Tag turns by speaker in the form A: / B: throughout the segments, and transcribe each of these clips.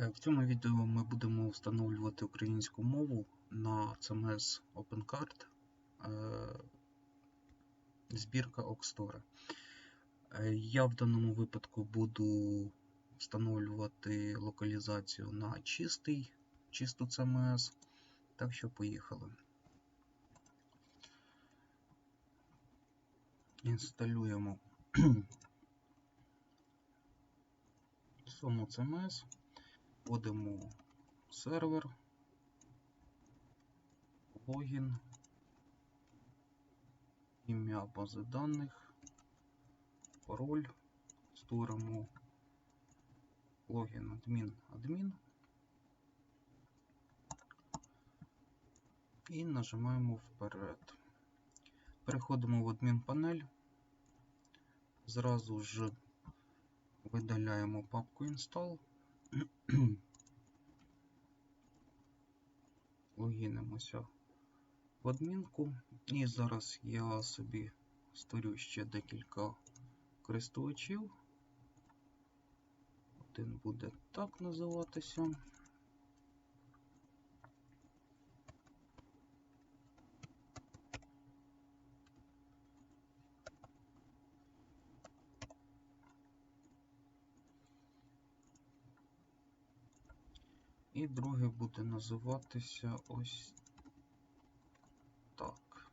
A: Е, В цьому відео ми будемо встановлювати українську мову на CMS OpenCard е, збірка Oxstore. Е, Я в даному випадку буду встановлювати локалізацію на чистий, чисту CMS. Так що поїхали. Інсталюємо саму CMS. Вводимо сервер, логін, ім'я бази даних, пароль, створимо логін адмін адмін і нажимаємо вперед. Переходимо в адмінпанель, зразу ж видаляємо папку install. Логінимося в адмінку. І зараз я собі створю ще декілька користувачів. Один буде так називатися. І другий буде називатися ось так.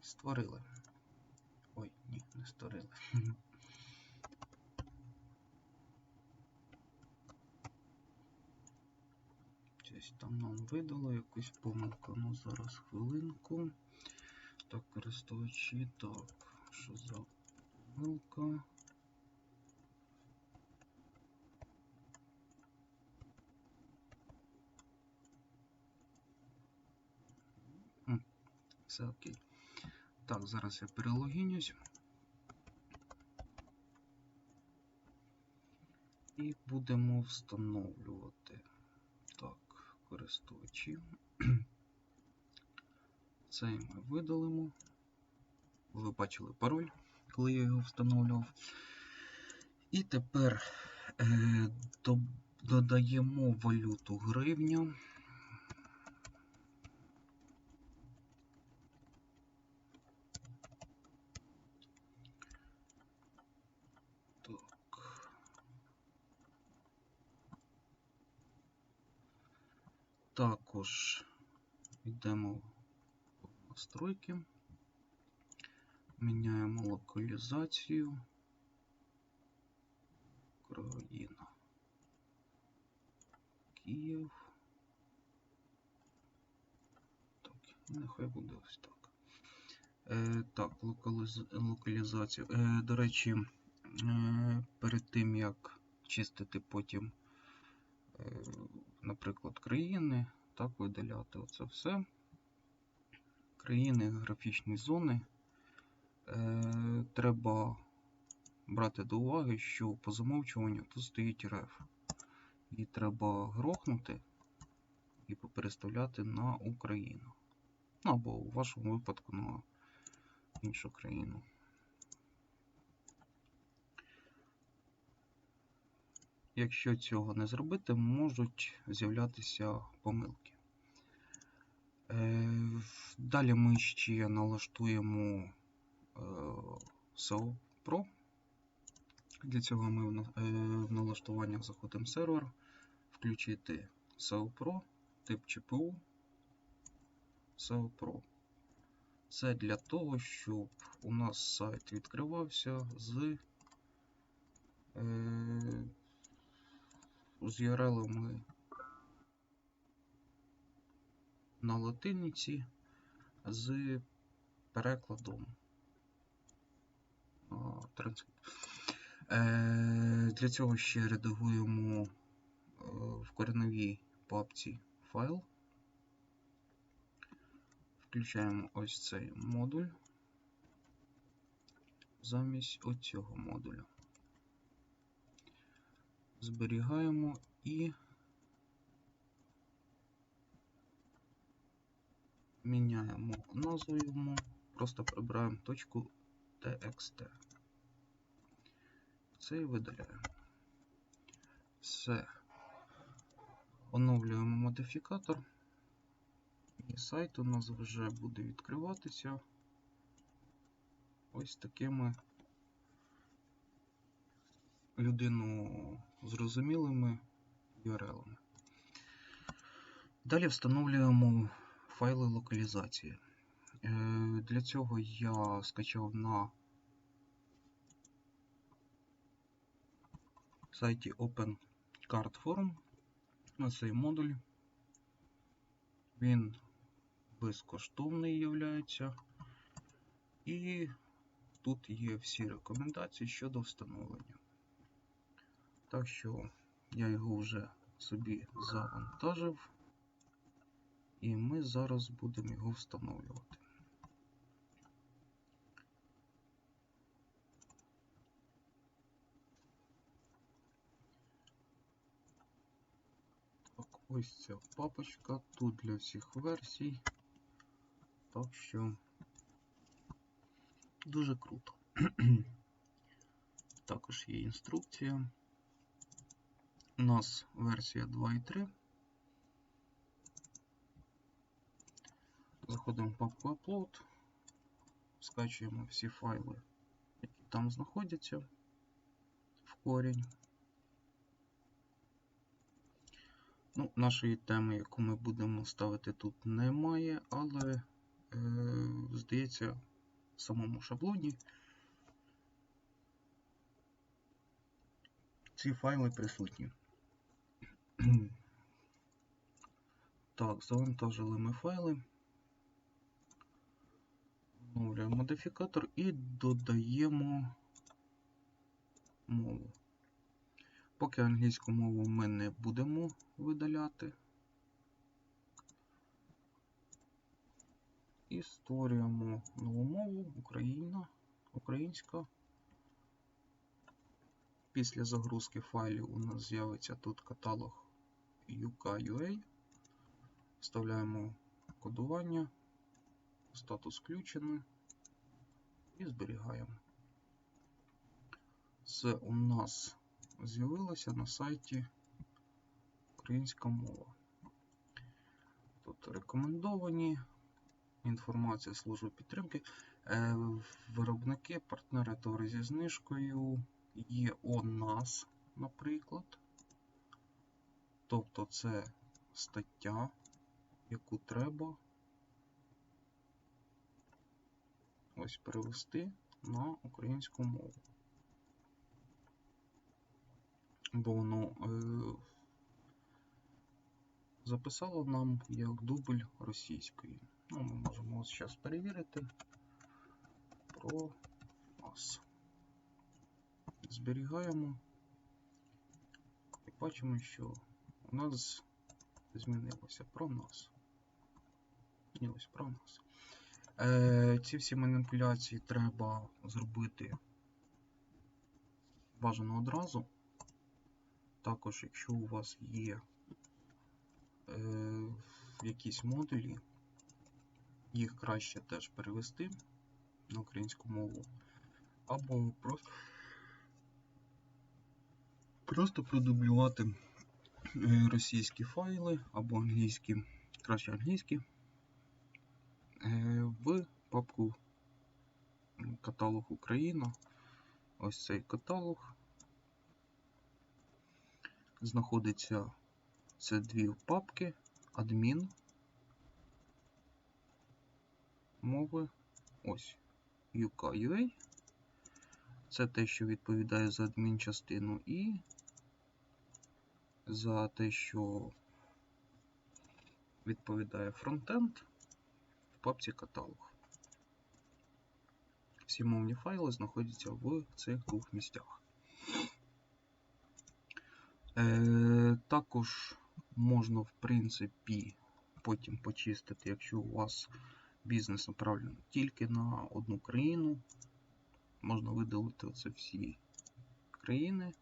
A: Створили. Ой, ні, не створили. там нам видало якусь помилку. Ну зараз хвилинку. Так, користувачі, так, що за помилка? Все окей. Так, зараз я перелогінюсь. І будемо встановлювати. Так, Це ми видалимо. Ви бачили пароль, коли я його встановлював. І тепер е, додаємо валюту гривня. Також йдемо в настройки, міняємо локалізацію. Україна. Київ. Так, нехай буде ось так. Е, Так, локаліз... локалізацію. Е, До речі, е, перед тим як чистити потім наприклад, країни, так, видаляти оце все. Країни, географічні зони. Е, Треба брати до уваги, що по замовчуванню тут стоїть РФ. І треба грохнути і попереставляти на Україну. Ну, або у вашому випадку на іншу країну. Якщо цього не зробити, можуть з'являтися помилки. Е, Далі ми ще налаштуємо е, SEO Pro. Для цього ми е, в налаштуваннях заходимо в сервер, включити SEO Pro, тип ЧПУ, SEO Pro. Це для того, щоб у нас сайт відкривався з з URL на латиниці з перекладом. Е, Для цього ще редагуємо е, в кореневій папці файл. Включаємо ось цей модуль замість оцього модуля зберігаємо і міняємо назву йому, просто прибираємо точку txt. Це і видаляємо. Все. Оновлюємо модифікатор. І сайт у нас вже буде відкриватися ось такими людину зрозумілими URL. Далі встановлюємо файли локалізації. Е, Для цього я скачав на сайті Open Card Forum на цей модуль. Він безкоштовний являється. І тут є всі рекомендації щодо встановлення. Так що я його вже собі завантажив, і ми зараз будемо його встановлювати. Так, ось ця папочка тут для всіх версій. Так що дуже круто. Також є інструкція. Нас версія 2.3. Заходимо в папку Upload, скачуємо всі файли, які там знаходяться в корінь. Ну, Нашої теми, яку ми будемо ставити тут, немає, але, е, здається, в самому шаблоні ці файли присутні. Так, завантажили ми файли. Оновлюємо модифікатор і додаємо мову. Поки англійську мову ми не будемо видаляти. І створюємо нову мову Україна, українська. Після загрузки файлів у нас з'явиться тут каталог UK.ua. Вставляємо кодування, статус включений і зберігаємо. Це у нас з'явилося на сайті Українська мова. Тут рекомендовані інформація служби підтримки. Е, виробники, партнери товари зі знижкою є у нас, наприклад. Тобто це стаття, яку треба ось перевести на українську мову. Бо воно е, записало нам як дубль російської. Ну, ми можемо ось зараз перевірити про нас. Зберігаємо і бачимо, що нас змінилося про нас. Змінилося про нас. Е, Ці всі маніпуляції треба зробити бажано одразу. Також, якщо у вас є е, якісь модулі, їх краще теж перевести на українську мову, або просто просто продублювати російські файли або англійські, краще англійські, е, в папку каталог Україна. Ось цей каталог. Знаходиться це дві папки, адмін, мови, ось UK.ua. Це те, що відповідає за адмінчастину, і за те, що відповідає фронтенд в папці каталог. Всі мовні файли знаходяться в цих двох місцях. Е, Також можна, в принципі, потім почистити, якщо у вас бізнес направлений тільки на одну країну. Можна видалити оце всі країни.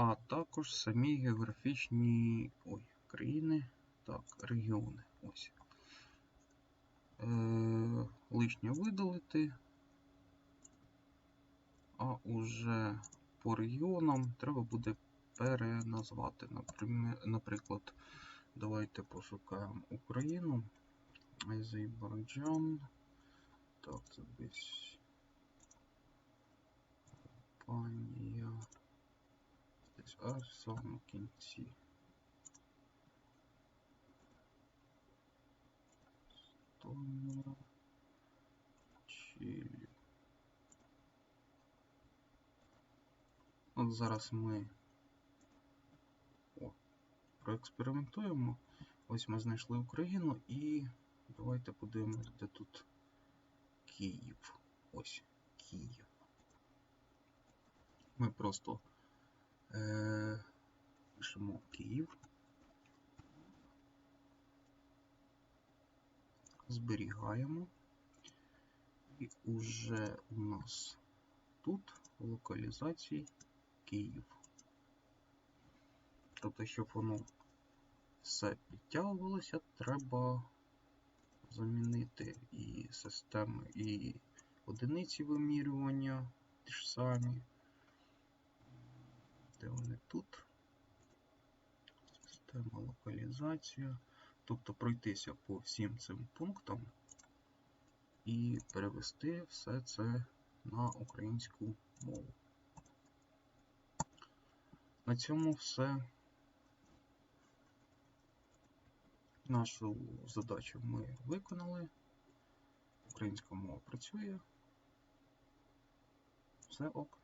A: А також самі географічні ой, країни, так, регіони. Ось. Е, лишнє видалити. А уже по регіонам треба буде переназвати. Наприклад, давайте пошукаємо Україну. Азербайджан. Так, це десь. Панія. Аж в самому кінці. Естонія. Чилі. От зараз ми О, проекспериментуємо. Ось ми знайшли Україну і давайте подивимось, де тут Київ. Ось Київ. Ми просто пишемо Київ. Зберігаємо. І уже у нас тут локалізації Київ. Тобто, щоб воно все підтягувалося, треба замінити і системи, і одиниці вимірювання ті ж самі. Де вони тут? Система локалізація. Тобто пройтися по всім цим пунктам і перевести все це на українську мову. На цьому все. Нашу задачу ми виконали. Українська мова працює. Все ок.